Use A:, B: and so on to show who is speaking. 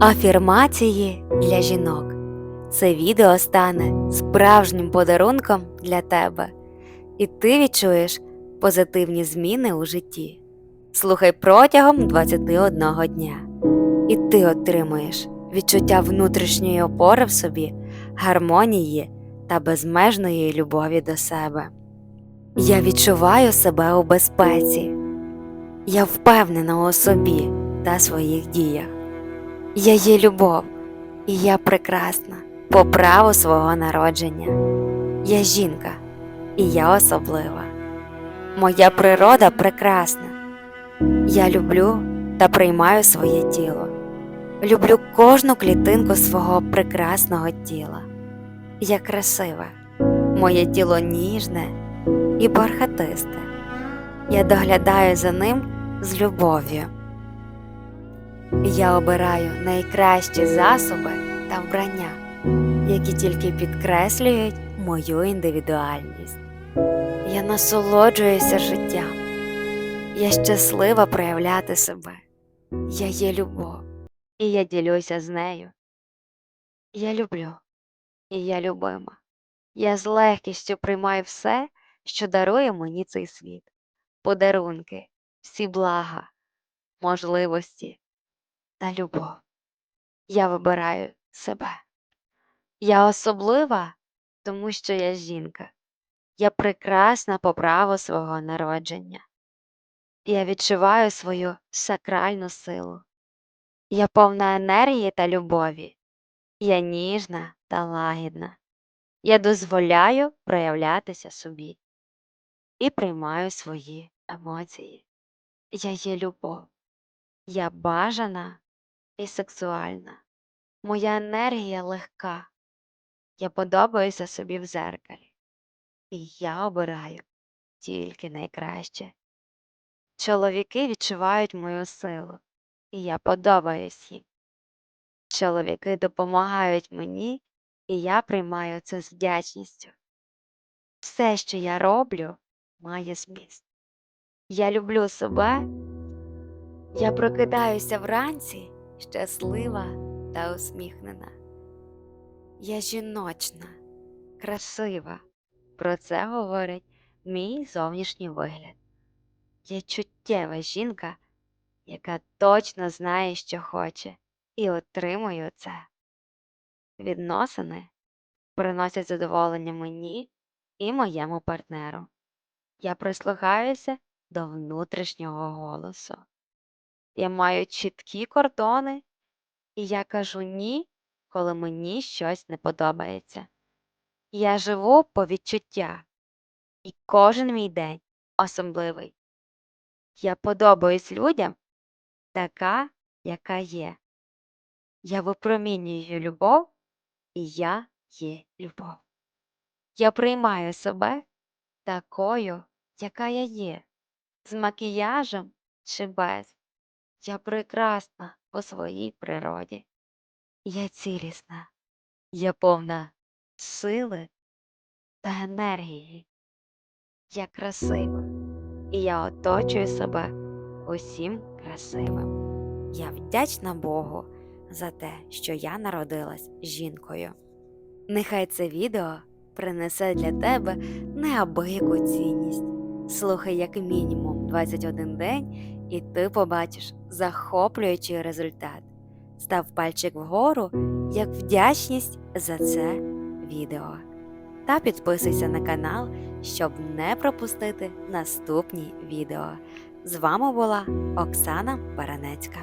A: Афірмації для жінок. Це відео стане справжнім подарунком для тебе, і ти відчуєш позитивні зміни у житті. Слухай протягом 21 дня, і ти отримуєш відчуття внутрішньої опори в собі, гармонії та безмежної любові до себе. Я відчуваю себе у безпеці. Я впевнена у собі та своїх діях. Я є любов, і я прекрасна по праву свого народження. Я жінка, і я особлива. Моя природа прекрасна. Я люблю та приймаю своє тіло. Люблю кожну клітинку свого прекрасного тіла. Я красива, моє тіло ніжне і бархатисте. Я доглядаю за ним з любов'ю. Я обираю найкращі засоби та вбрання, які тільки підкреслюють мою індивідуальність. Я насолоджуюся життям. Я щаслива проявляти себе. Я є любов, і я ділюся з нею. Я люблю, і я любима. Я з легкістю приймаю все, що дарує мені цей світ, подарунки, всі блага, можливості та любов. Я вибираю себе. Я особлива, тому що я жінка. Я прекрасна по праву свого народження. Я відчуваю свою сакральну силу. Я повна енергії та любові. Я ніжна та лагідна. Я дозволяю проявлятися собі і приймаю свої емоції. Я є любов. Я бажана і сексуальна. Моя енергія легка. Я подобаюся собі в зеркалі. І я обираю тільки найкраще. Чоловіки відчувають мою силу, і я подобаюсь їм. Чоловіки допомагають мені, і я приймаю це з вдячністю. Все, що я роблю, має зміст. Я люблю себе. Я прокидаюся вранці щаслива та усміхнена. Я жіночна, красива. Про це говорить мій зовнішній вигляд. Я чуттєва жінка, яка точно знає, що хоче, і отримую це. Відносини приносять задоволення мені і моєму партнеру. Я прислухаюся до внутрішнього голосу. Я маю чіткі кордони, і я кажу ні, коли мені щось не подобається. Я живу по відчуття, і кожен мій день особливий. Я подобаюсь людям така, яка є. Я випромінюю любов, і я є любов. Я приймаю себе такою, яка я є, з макіяжем чи без. Я прекрасна по своїй природі. Я цілісна, я повна сили та енергії. Я красива, і я оточую себе усім красивим. Я вдячна Богу за те, що я народилась жінкою. Нехай це відео принесе для тебе неабияку цінність. Слухай як мінімум 21 день, і ти побачиш захоплюючий результат. Став пальчик вгору як вдячність за це відео. Та підписуйся на канал, щоб не пропустити наступні відео. З вами була Оксана Баранецька.